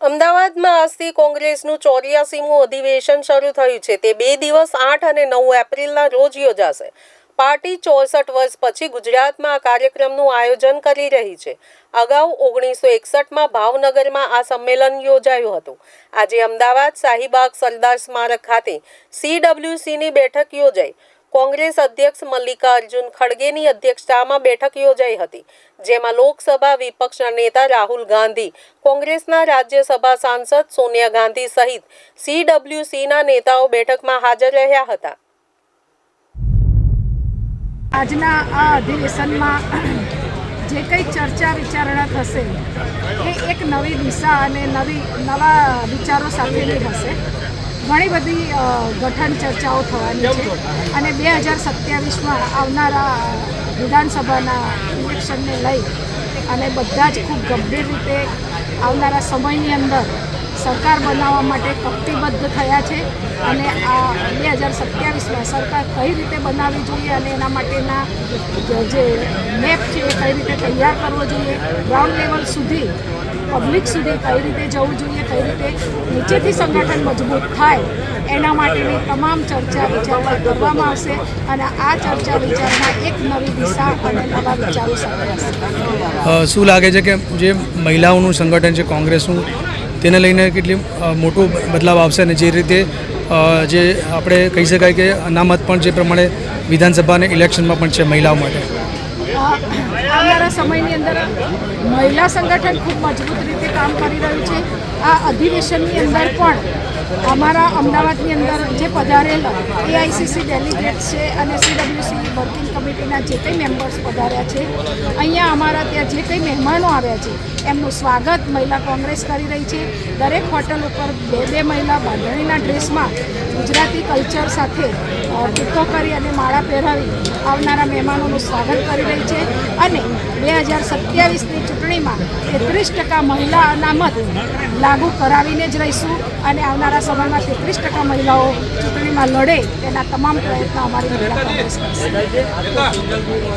અમદાવાદમાં આજથી કોંગ્રેસનું ચોર્યાસીમું અધિવેશન શરૂ થયું છે. તે બે દિવસ, આઠ અને નવ એપ્રિલના રોજ યોજાશે. પાર્ટી ચોસઠ વર્ષ પછી ગુજરાતમાં આ કાર્યક્રમનું આયોજન કરી રહી છે. અગાઉ ઓગણીસો એકસઠમાં ભાવનગરમાં આ સંમેલન યોજાયું હતું. આજે અમદાવાદ શાહીબાગ સરદાર સ્મારક ખાતે સીડબ્લ્યુસીની બેઠક યોજાઈ. કોંગ્રેસ અધ્યક્ષ મલ્લિકાર્જુન ખડગેની અધ્યક્ષતામાં બેઠક યોજાઈ હતી, જેમાં લોકસભા વિપક્ષના નેતા રાહુલ ગાંધી, કોંગ્રેસના રાજ્યસભા સાંસદ સોનિયા ગાંધી સહિત સીડબ્લ્યુસીના નેતાઓ બેઠકમાં હાજર રહ્યા હતા. આજના આ અધિવેશનમાં જે કંઈ ચર્ચા વિચારણા થશે, એ એક નવી દિશા અને નવી, નવા વિચારો સાથેની હશે. ઘણી બધી ગઠન ચર્ચાઓ થવાની છે. અને બે હજાર સત્યાવીસમાં આવનારા વિધાનસભાના ઇલેક્શનને લઈ અને બધા જ ખૂબ ગંભીર રીતે આવનારા સમયની અંદર સરકાર બનાવવા માટે કટિબદ્ધ થયા છે. અને આ બે હજાર સત્યાવીસમાં સરકાર કઈ રીતે બનાવવી જોઈએ અને એના માટેના જે- જે મેપ છે એ કઈ રીતે તૈયાર કરવો જોઈએ? ગ્રાઉન્ડ લેવલ સુધી પબ્લિક સુધી કઈ રીતે જવું જોઈએ? કઈ રીતે નીચેથી સંગઠન મજબૂત થાય. એના માટેની તમામ ચર્ચા વિચારણા કરવામાં આવશે અને આ ચર્ચા વિચારણા એક નવી દિશા અને નવા વિચારો સાથે શું લાગે છે કે જે મહિલાઓનું સંગઠન છે કોંગ્રેસનું, તેને લઈને કેટલી મોટો બદલાવ આવશે અને જે રીતે જે આપણે કહી શકાય કે અનામત પણ જે પ્રમાણે વિધાનસભાને ઇલેક્શનમાં પણ છે મહિલાઓ માટે? આવનારા સમયની અંદર મહિલા સંગઠન ખૂબ મજબૂત રીતે કામ કરી રહ્યું છે. આ અધિવેશનની અંદર પણ અમારા અમદાવાદની અંદર જે પધારેલા એઆઈસીસી ડેલિગેટ છે અને સીડબ્લ્યુસી વર્કિંગ કમિટીના જે કંઈ મેમ્બર્સ પધાર્યા છે, અહીંયા અમારા ત્યાં જે કંઈ મહેમાનો આવ્યા છે, એમનું સ્વાગત મહિલા કોંગ્રેસ કરી રહી છે. દરેક હોટલ ઉપર બે બે મહિલા બાંધણીના ડ્રેસમાં ગુજરાતી કલ્ચર સાથે ટૂંકો કરી અને માળા પહેરાવી આવનારા મહેમાનોનું સ્વાગત કરી રહી છે. અને બે હજાર સત્યાવીસની ચૂંટણીમાં તેત્રીસ ટકા મહિલા અનામત લાગુ કરાવીને જ રહીશું અને આવનારા સમયમાં તેત્રીસ ટકા મહિલાઓ ચૂંટણીમાં લડે તેના તમામ પ્રયત્નો અમારી મહિલા કોંગ્રેસ કરશે. الله